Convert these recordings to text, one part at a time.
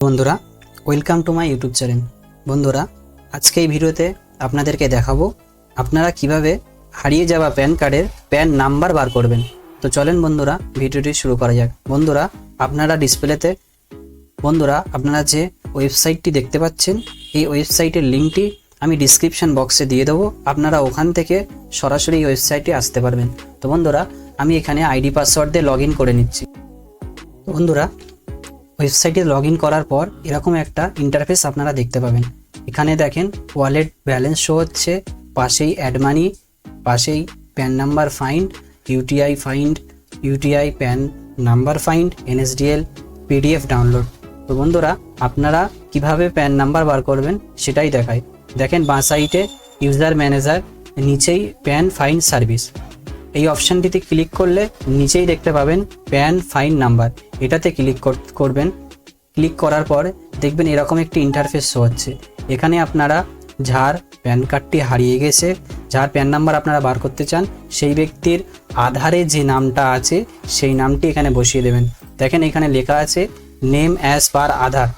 বন্ধুরা welcome to my YouTube channel বন্ধুরা, আজকে এই ভিডিওতে আপনাদেরকে দেখাবো আপনারা কীভাবে হারিয়ে যাওয়া প্যান কার্ডের প্যান নাম্বার বার করবেন। তো চলেন বন্ধুরা, ভিডিওটি শুরু করা যাক। বন্ধুরা, আপনারা ডিসপ্লেতে, বন্ধুরা, আপনারা যে ওয়েবসাইটটি দেখতে পাচ্ছেন, এই ওয়েবসাইটের লিঙ্কটি আমি ডিসক্রিপশন বক্সে দিয়ে দেবো। আপনারা ওখান থেকে সরাসরি এই ওয়েবসাইটে আসতে পারবেন। তো বন্ধুরা, আমি এখানে আইডি পাসওয়ার্ড দিয়ে লগ করে নিচ্ছি। বন্ধুরা ওয়েবসাইটে লগ করার পর এরকম একটা ইন্টারফেস আপনারা দেখতে পাবেন। এখানে দেখেন ওয়ালেট ব্যালেন্স শো হচ্ছে, পাশেই অ্যাড মানি পাশেই PAN number find UTI find UTI PAN number find NSDL PDF download তো বন্ধুরা, আপনারা কীভাবে প্যান নাম্বার বার করবেন সেটাই দেখায় দেখেন বাঁ সাইটে ইউজার ম্যানেজার নিচেই প্যান ফাইন্ড সার্ভিস এই অপশানটিতে ক্লিক করলে নিচেই দেখতে পাবেন প্যান ফাইন নাম্বার। এটাতে ক্লিক করবেন। ক্লিক করার পর দেখবেন এরকম একটি ইন্টারফেস শো হচ্ছে। এখানে আপনারা যার প্যান কার্ডটি হারিয়ে গেছে, যার প্যান নাম্বার আপনারা বার করতে চান, সেই ব্যক্তির আধারে যে নামটা আছে, সেই নামটি এখানে বসিয়ে দেবেন। দেখেন এখানে লেখা আছে নেম অ্যাজ পার আধার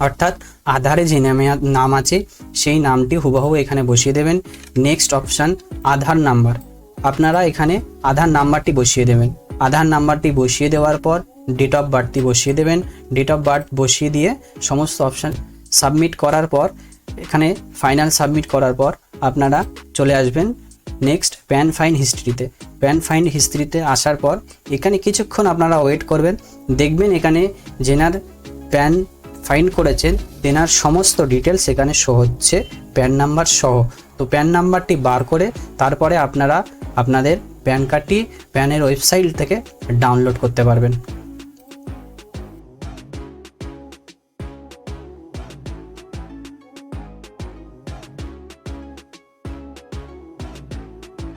অর্থাৎ আধারে যে নামে নাম আছে, সেই নামটি হুবহু এখানে বসিয়ে দেবেন। নেক্সট অপশান আধার নাম্বার আপনারা এখানে আধার নাম্বারটি বসিয়ে দেবেন। আধার নাম্বারটি বসিয়ে দেওয়ার পর ডেট অফ বার্থটি বসিয়ে দেবেন। ডেট অফ বার্থ বসিয়ে দিয়ে সমস্ত অপশান সাবমিট করার পর, এখানে ফাইনাল সাবমিট করার পর আপনারা চলে আসবেন নেক্সট প্যান ফাইন হিস্ট্রিতে প্যান ফাইন হিস্ট্রিতে আসার পর এখানে কিছুক্ষণ আপনারা ওয়েট করবেন। দেখবেন এখানে জেনার প্যান ফাইন করেছেন, তেনার সমস্ত ডিটেলস এখানে শো হচ্ছে প্যান নাম্বার সহ। তো প্যান নাম্বারটি বার করে তারপরে আপনারা আপনাদের প্যান কার্ডটি প্যানের ওয়েবসাইট থেকে ডাউনলোড করতে পারবেন।